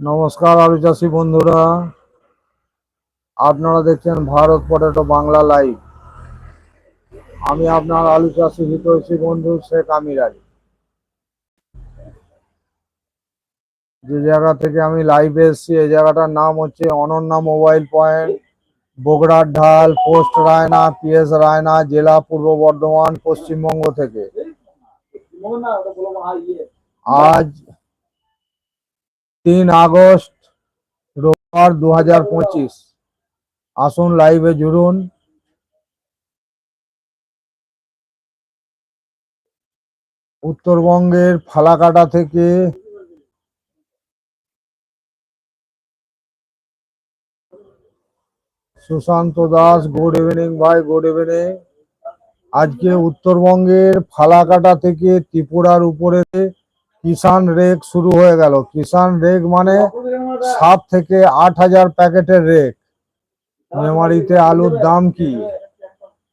নমস্কার আলু চাষি বন্ধুরা। আপনারা দেখছেন ভারত পটেটো বাংলা লাইভ আমি আপনার আলু চাষি হিতৈষী বন্ধু শেখ আমির আলী। যে জায়গা থেকে আমি লাইভে এসেছি, এই জায়গাটার নাম হচ্ছে অনন্যা মোবাইল পয়েন্ট বগুড়ার ঢাল, পোস্ট রায়না, পিএস রায়না, জেলা পূর্ব বর্ধমান, পশ্চিমবঙ্গ থেকে। আজ তিন আগস্ট রোববার দু হাজার পঁচিশ। আসুন লাইভে জুড়ুন। উত্তরবঙ্গের ফালাকাটা থেকে সুশান্ত দাস গুড ইভিনিং ভাই গুড ইভিনিং আজকে উত্তরবঙ্গের ফালাকাটা থেকে ত্রিপুরার উপরে কিষান রেক শুরু হয়ে গেল। কিষান রেক মানে সাত থেকে আট হাজার প্যাকেটের রেক। মেমারিতে আলুর দাম কি?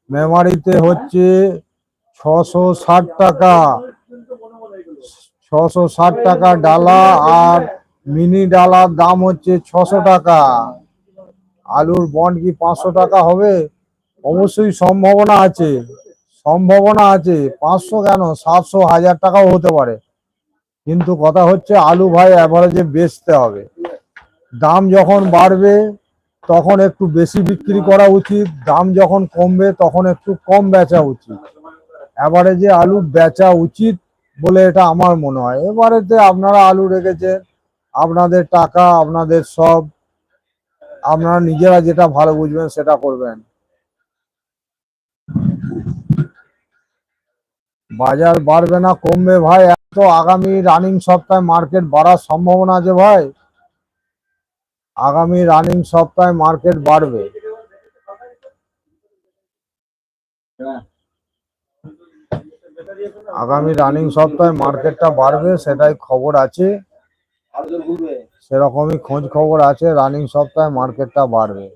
মেমারিতে হচ্ছে ছশো ষাট টাকা। ছশো ষাট টাকা ডালা আর মিনি ডালার দাম হচ্ছে ছশো টাকা। আলুর বন্ড কি পাঁচশো টাকা হবে? অবশ্যই সম্ভাবনা আছে। সম্ভাবনা আছে। পাঁচশো কেন? সাতশো, হাজার টাকাও হতে পারে। কিন্তু কথা হচ্ছে আলু ভাই অ্যাভারেজে বেচতে হবে। দাম যখন বাড়বে, তখন একটু বেশি বিক্রি করা উচিত। দাম যখন কমবে, তখন একটু কম বেচা উচিত। অ্যাভারেজে আলু বেচা উচিত বলে এটা আমার মনে হয়। এবারেতে আপনারা আলু রেখেছেন, আপনাদের টাকা, আপনাদের সব। আপনারা নিজেরা যেটা ভালো বুঝবেন, সেটা করবেন। বাজার বাড়বে না, কমবে ভাই। এত আগামী রানিং সপ্তাহে মার্কেট বাড়ার সম্ভাবনা আছে ভাই? আগামী রানিং সপ্তাহে মার্কেট বাড়বে। আগামী রানিং সপ্তাহে মার্কেটটা বাড়বে, সেটাই খবর আছে। সেরকমই খোঁজ খবর আছে রানিং সপ্তাহে মার্কেটটা বাড়বে।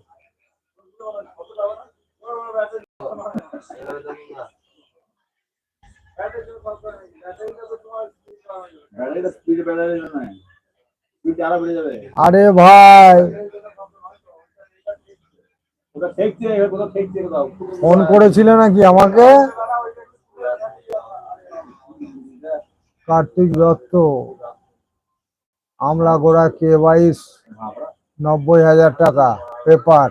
আরও ভাই। ফোন করেছিলে নাকি আমাকে? কার্তিক দত্ত। আমলা গোড়া কে বাইশ নব্বই হাজার টাকা পেপার।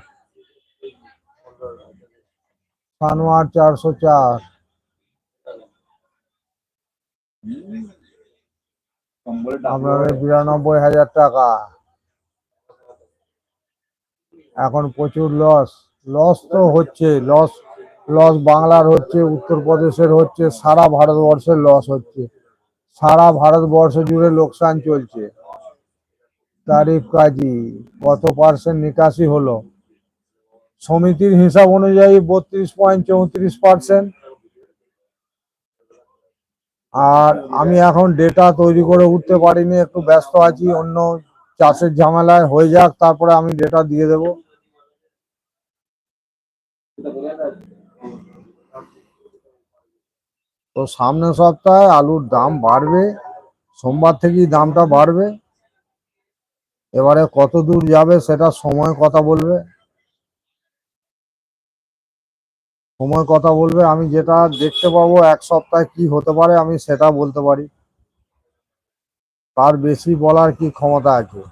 সানোয়ার চারশো চার। আপনাদের বিরানব্বই হাজার টাকা। এখন প্রচুর লস লস তো হচ্ছে লস লস বাংলার হচ্ছে উত্তরপ্রদেশের হচ্ছে সারা ভারতবর্ষের লস হচ্ছে। সারা ভারতবর্ষ জুড়ে লোকসান চলছে। তারিফ কাজী কত পার্সেন্ট নিকাশি হলো? সমিতির হিসাব অনুযায়ী বত্রিশ পয়েন্ট চৌত্রিশ পার্সেন্ট আর আমি এখন ডেটা তৈরি করে উঠতে পারিনি, একটু ব্যস্ত আছি, অন্য চাষের ঝামেলায় হয়ে যাক, তারপরে আমি ডেটা দিয়ে দেব। তো সামনের সপ্তাহে আলুর দাম বাড়বে, সোমবার থেকেই দামটা বাড়বে। এবারে কত দূর যাবে সেটা সময় কথা বলবে। সময় কথা বলবে, আমি যেটা দেখতে পাবো এক সপ্তাহে কি হতে পারে, আমি সেটা বলতে পারি। তার বেশি বলার কি ক্ষমতা আছে?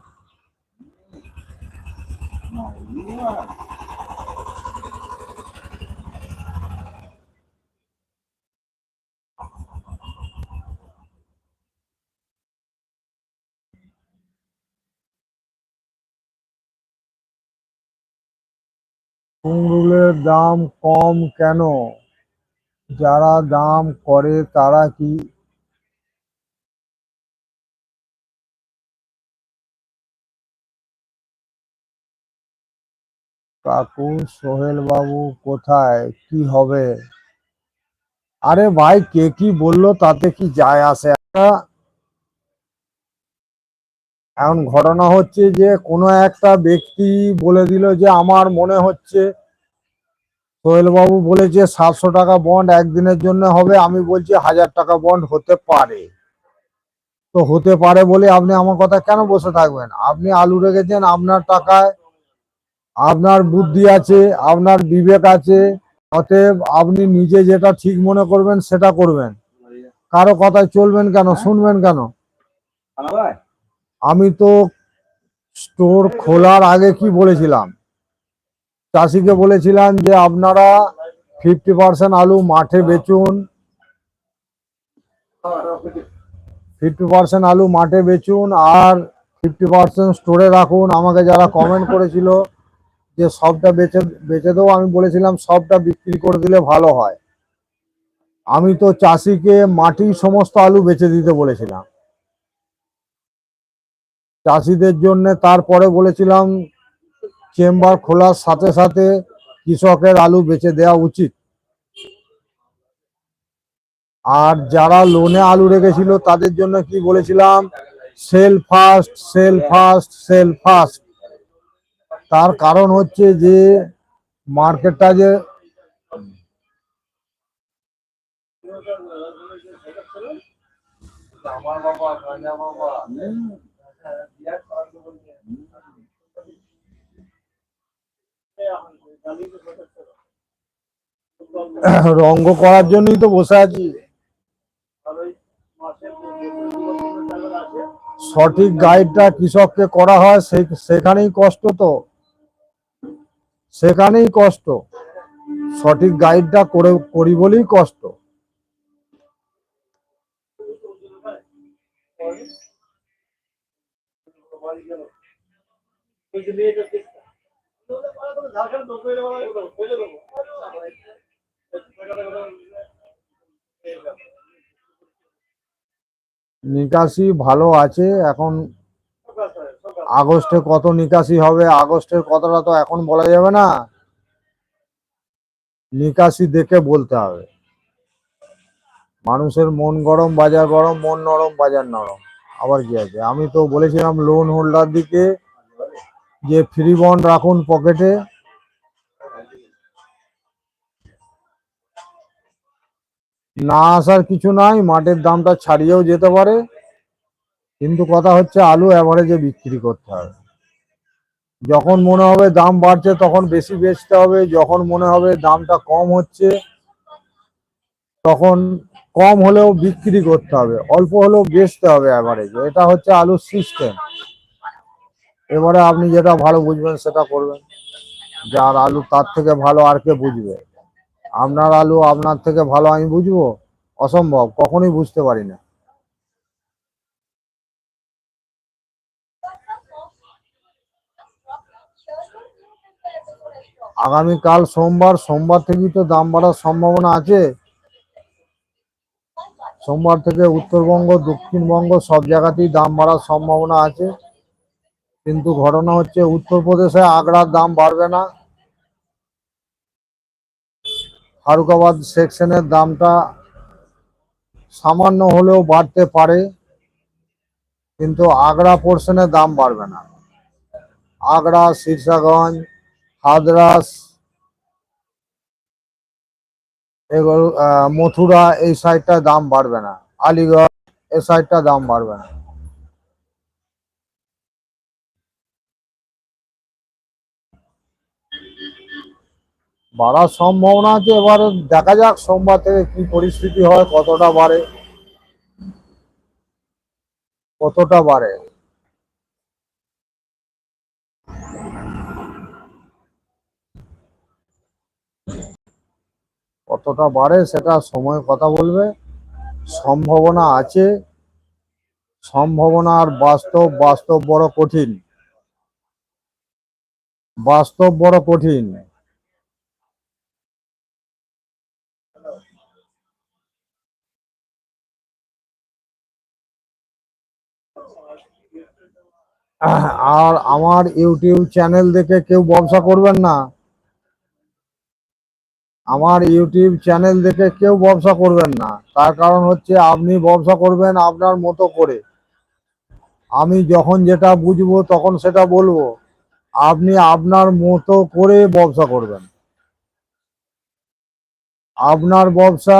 কুমড়ুলের দাম কম কেন? যারা দাম করে, তারা কি কাকু সোহেল বাবু কোথায়? কি হবে? আরে ভাই, কে কি বলল? তাতে কি যায় আসে? এখন ঘটনা হচ্ছে যে কোনো একটা ব্যক্তি বলে দিল যে আমার মনে হচ্ছে সোহেলবাবু বলেছে সাতশো টাকা বন্ড একদিনের জন্য হবে আমি বলছি হাজার টাকা বন্ড হতে পারে। তো হতে পারে বলে আপনি আমার কথা কেন বসে থাকবেন? আপনি আলু রেখেছেন আপনার টাকায় আপনার বুদ্ধি আছে আপনার বিবেক আছে অতএব আপনি নিজে যেটা ঠিক মনে করবেন সেটা করবেন। কারও কথায় চলবেন কেন শুনবেন কেন? আমি তো স্টোর খোলার আগে কি বলেছিলাম? চাষিকে বলেছিলাম যে আপনারা ফিফটি পার্সেন্ট আলু মাঠে বেচুন। ফিফটি পার্সেন্ট আলু মাঠে বেচুন আর ফিফটি পার্সেন্ট স্টোরে রাখুন। আমাকে যারা কমেন্ট করেছিল যে সবটা বেচে বেচে দেবো, আমি বলেছিলাম সবটা বিক্রি করে দিলে ভালো হয়। আমি তো চাষিকে মাটি সমস্ত আলু বেচে দিতে বলেছিলাম। চাষিদের জন্য তারপরে বলেছিলাম, চেম্বার খোলার সাথে সাথে কৃষকের আলু বেচে দেওয়া উচিত। আর যারা লোনে আলু রেখেছিল, তাদের জন্য কি বলেছিলাম? Sell fast sell fast sell fast তার কারণ হচ্ছে যে, মার্কেটটা যে রঙ্গ করার জন্যই তো বসে আছি। সঠিক গাইডটা কৃষককে করা হয় সেখানেই কষ্ট তো। সেখানেই কষ্ট। সঠিক গাইডটা করে, করি বলেই কষ্ট। নিকাশি ভালো আছে, এখন আগস্টে কত নিকাশি হবে, আগস্টের কথাটা তো এখন বলা যাবে না। নিকাশি দেখে বলতে হবে। মানুষের মন গরম, বাজার গরম, মন নরম, বাজার নরম। আবার কি আছে? আমি তো বলেছিলাম লোন হোল্ডার দিকে যে ফ্রি বন্ড রাখুন পকেটে না আসার কিছু নাই, মাঠের দামটা ছাড়িয়েও যেতে পারে। কিন্তু কথা হচ্ছে আলু অ্যাভারেজে বিক্রি করতে হবে যখন মনে হবে দাম বাড়ছে, তখন বেশি বেচতে হবে। যখন মনে হবে দামটা কম হচ্ছে, তখন কম হলেও বিক্রি করতে হবে। অল্প হলেও বেচতে হবে অ্যাভারেজে এটা হচ্ছে আলুর সিস্টেম এবারে আপনি যেটা ভালো বুঝবেন, সেটা করবেন। যার আলু তার থেকে ভালো আর কে বুঝবে? আপনার আলু আপনার থেকে ভালো আমি বুঝব? অসম্ভব, কখনোই বুঝতে পারি না। আগামীকাল সোমবার সোমবার থেকেই তো দাম বাড়ার সম্ভাবনা আছে। সোমবার থেকে উত্তরবঙ্গ, দক্ষিণবঙ্গ সব জায়গাতেই দাম বাড়ার সম্ভাবনা আছে। কিন্তু ঘটনা হচ্ছে, উত্তরপ্রদেশে আগ্রার দাম বাড়বে না। ফারুকাবাদ সেকশনের দামটা সামান্য হলেও বাড়তে পারে, কিন্তু আগ্রা পোর্শনের দাম বাড়বে না। আগ্রা শীর্ষাগঞ্জ হাদরাস এগুলো মথুরা এই সাইডটা দাম বাড়বে না। আলিগড় এই সাইডটা দাম বাড়বে না। বাড়ার সম্ভাবনা আছে এবার দেখা যাক সোমবার থেকে কি পরিস্থিতি হয়, কতটা বাড়ে। কতটা বাড়ে। কতটা বাড়ে সেটা সময় কথা বলবে। সম্ভাবনা আছে। সম্ভাবনা আর বাস্তব বাস্তব বড় কঠিন। বাস্তব বড় কঠিন। আর আমার ইউটিউব চ্যানেল দেখে কেউ ব্যবসা করবেন না। আমার ইউটিউব চ্যানেল দেখে কেউ ব্যবসা করবেন না। তার কারণ হচ্ছে আপনি ব্যবসা করবেন আপনার মতো করে। আমি যখন যেটা বুঝব তখন সেটা বলব। আপনি আপনার মতো করে ব্যবসা করবেন। আপনার ব্যবসা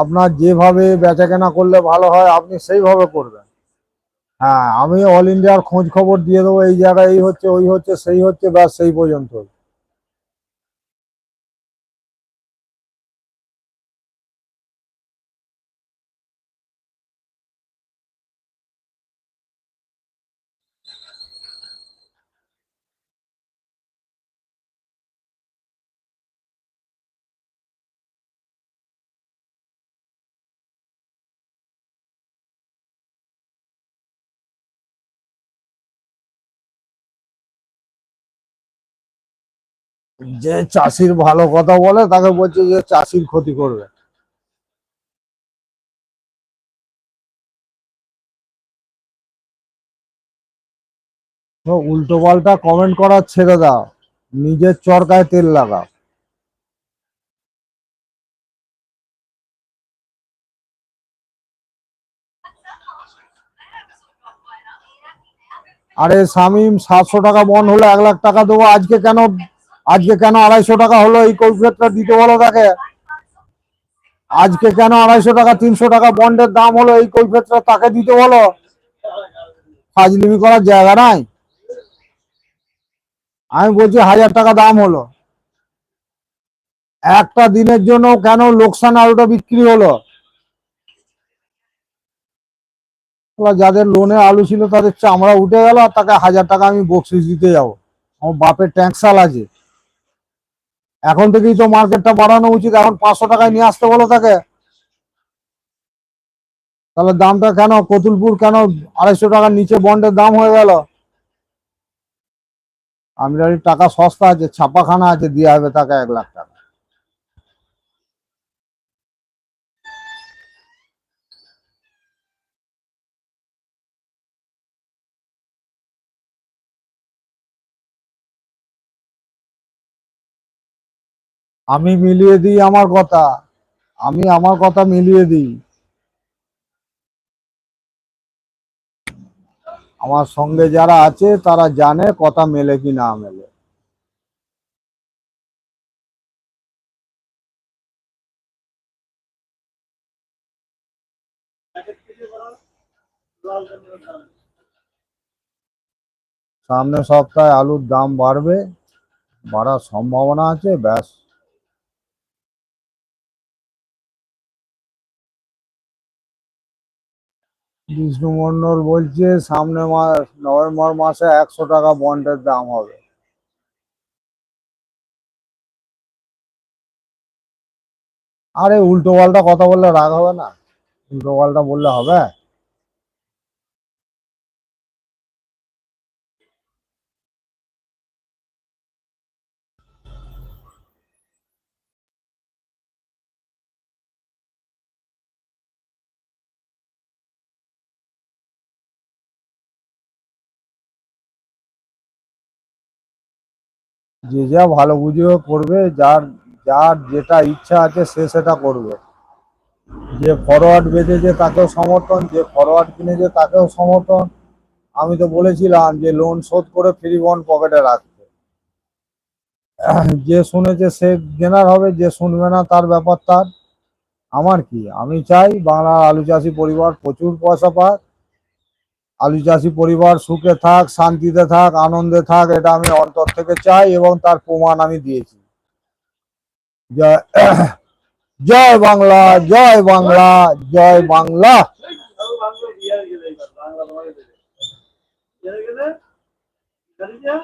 আপনার যেভাবে বেচাকেনা করলে ভালো হয়, আপনি সেইভাবে করবেন। হ্যাঁ আমি অল ইন্ডিয়ার খোঁজ খবর দিয়ে দেবো, এই জায়গায় এই হচ্ছে, ওই হচ্ছে, সেই হচ্ছে, ব্যাস, সেই পর্যন্ত যে চাষির ভালো কথা বলে, তাকে বলছে যে চাষির ক্ষতি করবে। উল্টো পাল্টা কমেন্ট করা ছেড়ে দাও। নিজের চরকায় তেল লাগাও। আরে শামিম, সাতশো টাকা বন্ধ হলো এক লাখ টাকা দেবো। আজকে কেন আজকে কেন আড়াইশো টাকা হলো? এই কৈফিয়তটা দিতে বলো তাকে। আজকে কেন আড়াইশো টাকা, তিনশো টাকা বন্ডের দাম হলো? এই কৈফিয়তটা তাকে দিতে বলো। ফাজলিমি করার জায়গা নাই। আমি বলছি হাজার টাকা দাম হলো। একটা দিনের জন্য কেন লোকসান আলুটা বিক্রি হলো? যাদের লোনে আলু ছিল, তাদের চামড়া উঠে গেল তাকে হাজার টাকা আমি বকশিস দিতে যাব। আমার বাপের ট্যাক্সাল আছে। এখন থেকেই তো মার্কেটটা বাড়ানো উচিত, এখন পাঁচশো টাকায় নিয়ে আসতে বলো তাকে। তাহলে দামটা কেন, কতুলপুর কেন আড়াইশো টাকার নিচে বন্ডের দাম হয়ে গেল? আমিরারির টাকা সস্তা আছে, ছাপাখানা আছে, দিয়ে হবে তাকে এক লাখ টাকা। আমি মিলিয়ে দিই আমার কথা। আমি আমার কথা মিলিয়ে দিই। আমার সঙ্গে যারা আছে, তারা জানে কথা মেলে কি না মেলে। সামনের সপ্তাহে আলুর দাম বাড়বে, বাড়ার সম্ভাবনা আছে, ব্যাস। বিষ্ণু মন্ডল বলছে, সামনে মাস, নভেম্বর মাসে একশো টাকা বন্ডের দাম হবে। আরে উল্টো পাল্টা কথা বললে রাগ হবে না? উল্টো পাল্টা বললে হবে? যে যা ভালো বুঝে করবে, যার যার যেটা ইচ্ছা আছে সে সেটা করবে। যে ফরওয়ার্ড বেঁচেছে তাকেও সমর্থন, যে ফরওয়ার্ড কিনেছে তাকেও সমর্থন। আমি তো বলেছিলাম যে লোন শোধ করে ফ্রি বন্ড পকেটে রাখতে। যে শুনেছে সে জেনার হবে, যে শুনবে না তার ব্যাপার তার। আমার কি? আমি চাই বাংলার আলু চাষি পরিবার প্রচুর পয়সা পাক আলু চাষি পরিবার সুখে থাক শান্তিতে থাক আনন্দে থাক এটা আমি অন্তর থেকে চাই এবং তার প্রমাণ আমি দিয়েছি জয় বাংলা জয় বাংলা জয় বাংলা বাংলা